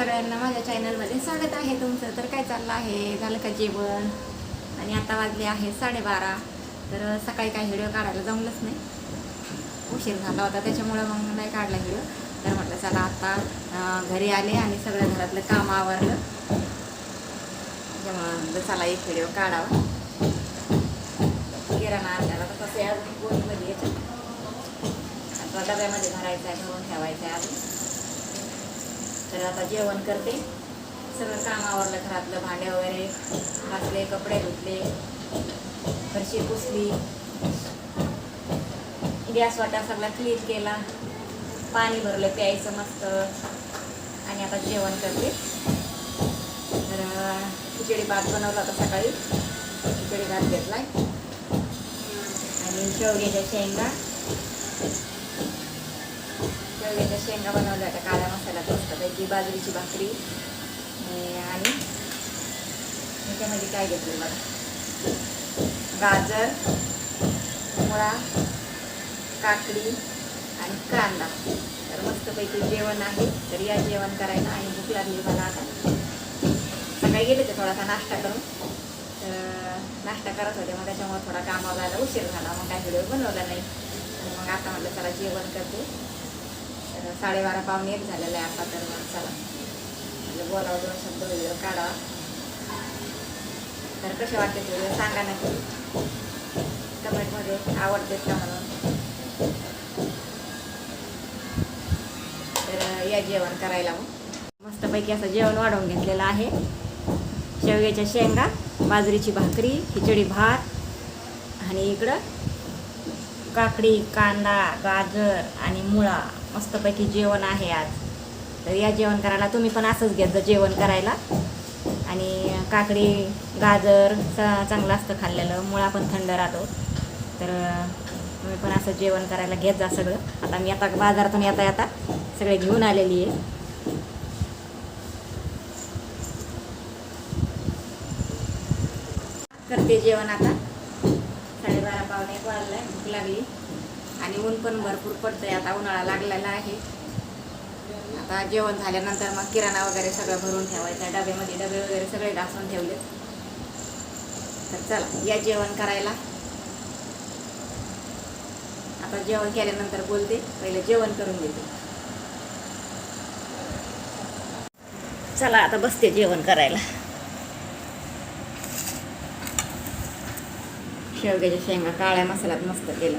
सगळ्यांना माझ्या चॅनलमध्ये स्वागत आहे तुमचं. तर काय चाललं आहे? झालं का जेवण? आणि आता वाजले आहे साडेबारा. तर सकाळी काही व्हिडिओ काढायला जमलंच नाही. उशीर झाला होता त्याच्यामुळं मग नाही काढला व्हिडिओ. तर म्हटलं चला आता घरी आले आणि सगळं घरातलं काम आवरलं. त्याच्यामुळं चला एक व्हिडिओ काढावा. किराणा आणल्याला तर कसं आहे अजून गोणीमध्ये याच्यात डब्यामध्ये भरायचं आहे भरून ठेवायचं आहे अजून. तर आता जेवण करते. सगळं काम आवरलं घरातलं भांडे वगैरे घातले कपडे धुतले फरशी पुसली. गॅस वाटा सगळा क्लीन केला. पाणी भरलं प्यायचं मस्त. आणि आता जेवण करते. तर खिचडी भात बनवला होता सकाळी. खिचडी भात घेतला आणि शेवग्याच्या शेंगा. शेवग्याच्या शेंगा बनवल्या होत्या काळ्या मसाला मस्तपैकी बाजरीची भाकरी. आणि आणि त्याच्यामध्ये काय घेतलं बघा? गाजर मुळा काकडी आणि कांदा. तर मस्तपैकी जेवण आहे. तर या जेवण करायला आणि भूक लागली मला आता. सकाळी गेले ते थोडासा नाश्ता करून. तर नाश्ता करत होते मग त्याच्यामुळे थोडा कामाला उशीर झाला. मग काय व्हिडिओ बनवला नाही. मग आता म्हटलं चला जेवण करते. तर साडेबारा पाहुणे एक झालेलं आहे आता तर मग चला म्हटलं म्हणजे बोलावं दोन शब्द व्हिडिओ काढावा तर कसे वाटते व्हिडिओ सांगा नक्की. कमेंटमध्ये आवडतेत का म्हणून. तर या जेवण करायला मग. मस्तपैकी असं जेवण वाढवून घेतलेलं आहे. शेवग्याच्या शेंगा बाजरीची भाकरी खिचडी भात आणि इकडं काकडी कांदा गाजर आणि मुळा. मस्तपैकी जेवण आहे आज. तर या जेवण करायला तुम्ही पण असंच घेत जा जेवण करायला. आणि काकडी गाजर च चांगलं असतं खाल्लेलं. मुळा पण थंड राहतो. तर तुम्ही पण असं जेवण करायला घेत जा सगळं. आता मी आता बाजारातून येता येता सगळे घेऊन आलेली आहे. करते जेवण आता. साडेबारा पावणे एक आहे भूक लागली. आणि ऊन पण भरपूर पडतंय आता उन्हाळा लागलेला आहे. आता जेवण झाल्यानंतर मग किराणा वगैरे सगळं भरून ठेवायचा डब्यामध्ये डबे वगैरे सगळे घासून ठेवले. तर चला या जेवण करायला. आता जेवण केल्यानंतर बोलते पहिले जेवण करून घेते. चला आता बसते जेवण करायला. शेवग्याच्या शेंगा काळ्या मसाल्यात मस्त केलं